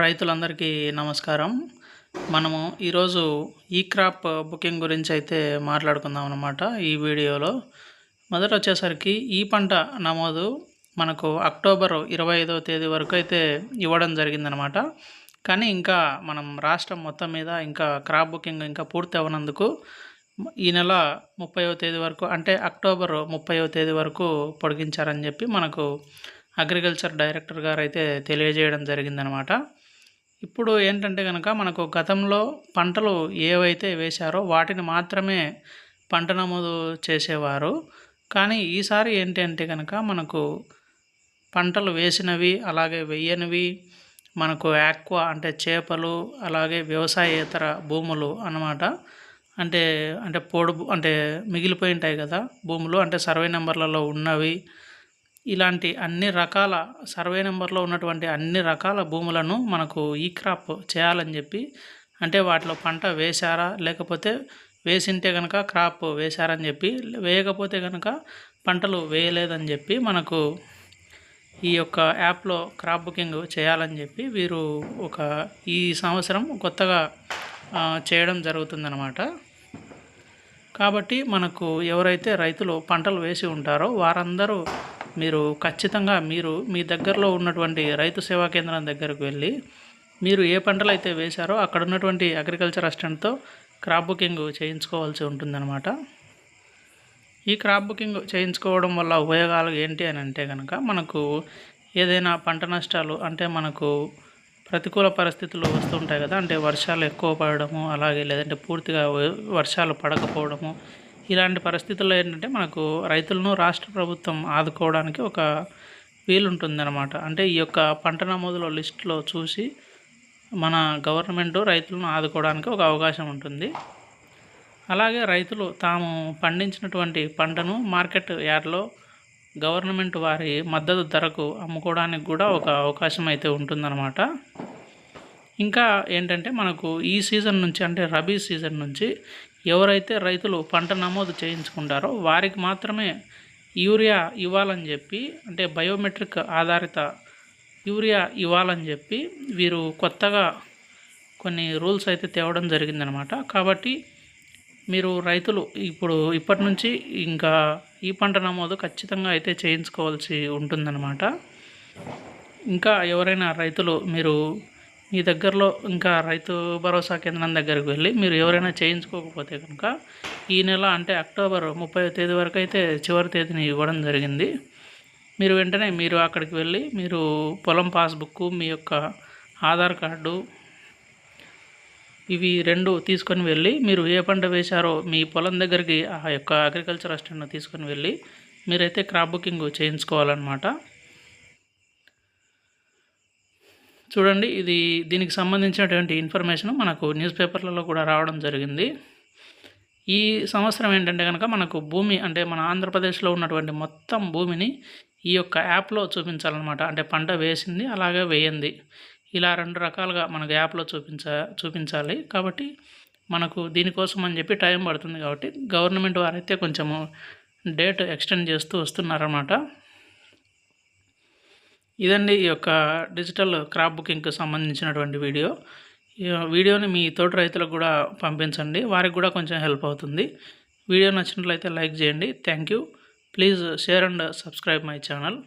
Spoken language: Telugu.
రైతులందరికీ నమస్కారం. మనము ఈరోజు ఈ క్రాప్ బుకింగ్ గురించి అయితే మాట్లాడుకుందాం అనమాట ఈ వీడియోలో. మొదట వచ్చేసరికి ఈ పంట నమోదు మనకు అక్టోబర్ ఇరవై ఐదవ తేదీ వరకు అయితే ఇవ్వడం జరిగిందనమాట కానీ ఇంకా మనం రాష్ట్రం మొత్తం మీద ఇంకా క్రాప్ బుకింగ్ ఇంకా పూర్తి అవ్వనందుకు ఈ నెల ముప్పైవ తేదీ వరకు అంటే అక్టోబర్ ముప్పైవ తేదీ వరకు పొడిగించారని చెప్పి మనకు అగ్రికల్చర్ డైరెక్టర్ గారు అయితే తెలియజేయడం జరిగిందనమాట ఇప్పుడు ఏంటంటే కనుక మనకు గతంలో పంటలు ఏవైతే వేశారో వాటిని మాత్రమే పంట నమోదు చేసేవారు. కానీ ఈసారి ఏంటంటే కనుక మనకు పంటలు వేసినవి అలాగే వెయ్యనివి మనకు యాక్వా అంటే చేపలు అలాగే వ్యవసాయేతర భూములు అన్నమాట. అంటే అంటే పొడు అంటే మిగిలిపోయి ఉంటాయి కదా భూములు. అంటే సర్వే నెంబర్లలో ఉన్నవి ఇలాంటి అన్ని రకాల సర్వే నెంబర్లో ఉన్నటువంటి అన్ని రకాల భూములను మనకు ఈ క్రాప్ చేయాలని చెప్పి అంటే వాటిలో పంట వేశారా లేకపోతే వేసింటే కనుక క్రాప్ వేశారని చెప్పి వేయకపోతే కనుక పంటలు వేయలేదని చెప్పి మనకు ఈ యొక్క యాప్లో క్రాప్ బుకింగ్ చేయాలని చెప్పి వీరు ఒక ఈ సంవత్సరం కొత్తగా చేయడం జరుగుతుందన్నమాట. కాబట్టి మనకు ఎవరైతే రైతులు పంటలు వేసి ఉంటారో వారందరూ మీరు ఖచ్చితంగా మీరు మీ దగ్గరలో ఉన్నటువంటి రైతు సేవా కేంద్రం దగ్గరకు వెళ్ళి మీరు ఏ పంటలు అయితే వేశారో అక్కడ ఉన్నటువంటి అగ్రికల్చర్ అసిస్టెంట్తో క్రాప్ బుకింగ్ చేయించుకోవాల్సి ఉంటుందన్నమాట. ఈ క్రాప్ బుకింగ్ చేయించుకోవడం వల్ల ఉపయోగాలు ఏంటి అని అంటే కనుక మనకు ఏదైనా పంట నష్టాలు అంటే మనకు ప్రతికూల పరిస్థితులు వస్తుంటాయి కదా అంటే వర్షాలు ఎక్కువ పడడము అలాగే లేదంటే పూర్తిగా వ- వర్షాలు పడకపోవడము ఇలాంటి పరిస్థితుల్లో ఏంటంటే మనకు రైతులను రాష్ట్ర ప్రభుత్వం ఆదుకోవడానికి ఒక వీలుంటుందన్నమాట. అంటే ఈ యొక్క పంట నమోదులో లిస్టులో చూసి మన గవర్నమెంట్ రైతులను ఆదుకోవడానికి ఒక అవకాశం ఉంటుంది. అలాగే రైతులు తాము పండించినటువంటి పంటను మార్కెట్ యార్డ్లో గవర్నమెంట్ వారి మద్దతు ధరకు అమ్ముకోవడానికి కూడా ఒక అవకాశం అయితే ఉంటుందన్నమాట. ఇంకా ఏంటంటే మనకు ఈ సీజన్ నుంచి అంటే రబీ సీజన్ నుంచి ఎవరైతే రైతులు పంట నమోదు చేయించుకుంటారో వారికి మాత్రమే యూరియా ఇవ్వాలని చెప్పి అంటే బయోమెట్రిక్ ఆధారిత యూరియా ఇవ్వాలని చెప్పి వీరు కొత్తగా కొన్ని రూల్స్ అయితే తేవడం జరిగిందనమాట. కాబట్టి మీరు రైతులు ఇప్పుడు ఇప్పటి నుంచి ఇంకా ఈ పంట నమోదు ఖచ్చితంగా అయితే చేయించుకోవాల్సి ఉంటుందన్నమాట ఇంకా ఎవరైనా రైతులు మీరు మీ దగ్గరలో ఇంకా రైతు భరోసా కేంద్రం దగ్గరికి వెళ్ళి మీరు ఎవరైనా చేయించుకోకపోతే కనుక ఈ నెల అంటే అక్టోబర్ ముప్పై తేదీ వరకు అయితే చివరి తేదీని ఇవ్వడం జరిగింది. మీరు వెంటనే మీరు అక్కడికి వెళ్ళి మీరు పొలం పాస్బుక్ మీ యొక్క ఆధార్ కార్డు ఇవి రెండు తీసుకొని వెళ్ళి మీరు ఏ పంట వేశారో మీ పొలం దగ్గరికి ఆ యొక్క అగ్రికల్చర్ అసిస్టెంట్ను తీసుకొని వెళ్ళి మీరైతే క్రాప్ బుకింగ్ చేయించుకోవాలన్నమాట. చూడండి ఇది దీనికి సంబంధించినటువంటి ఇన్ఫర్మేషన్ మనకు న్యూస్ పేపర్లలో కూడా రావడం జరిగింది. ఈ సంవత్సరం ఏంటంటే కనుక మనకు భూమి అంటే మన ఆంధ్రప్రదేశ్లో ఉన్నటువంటి మొత్తం భూమిని ఈ యొక్క యాప్లో చూపించాలన్నమాట. అంటే పంట వేసింది అలాగే వేయింది. ఇలా రెండు రకాలుగా మనకు యాప్లో చూపించ చూపించాలి. కాబట్టి మనకు దీనికోసం అని చెప్పి టైం పడుతుంది కాబట్టి గవర్నమెంట్ వారైతే కొంచెము డేట్ ఎక్స్టెండ్ చేస్తూ వస్తున్నారన్నమాట. ఇదండి ఈ యొక్క డిజిటల్ క్రాప్ బుకింగ్కి సంబంధించినటువంటి వీడియో. ఈ వీడియోని మీ తోటి రైతులకు కూడా పంపించండి. వారికి కూడా కొంచెం హెల్ప్ అవుతుంది. వీడియో నచ్చినట్లయితే లైక్ చేయండి. Thank you. Please share and subscribe my channel.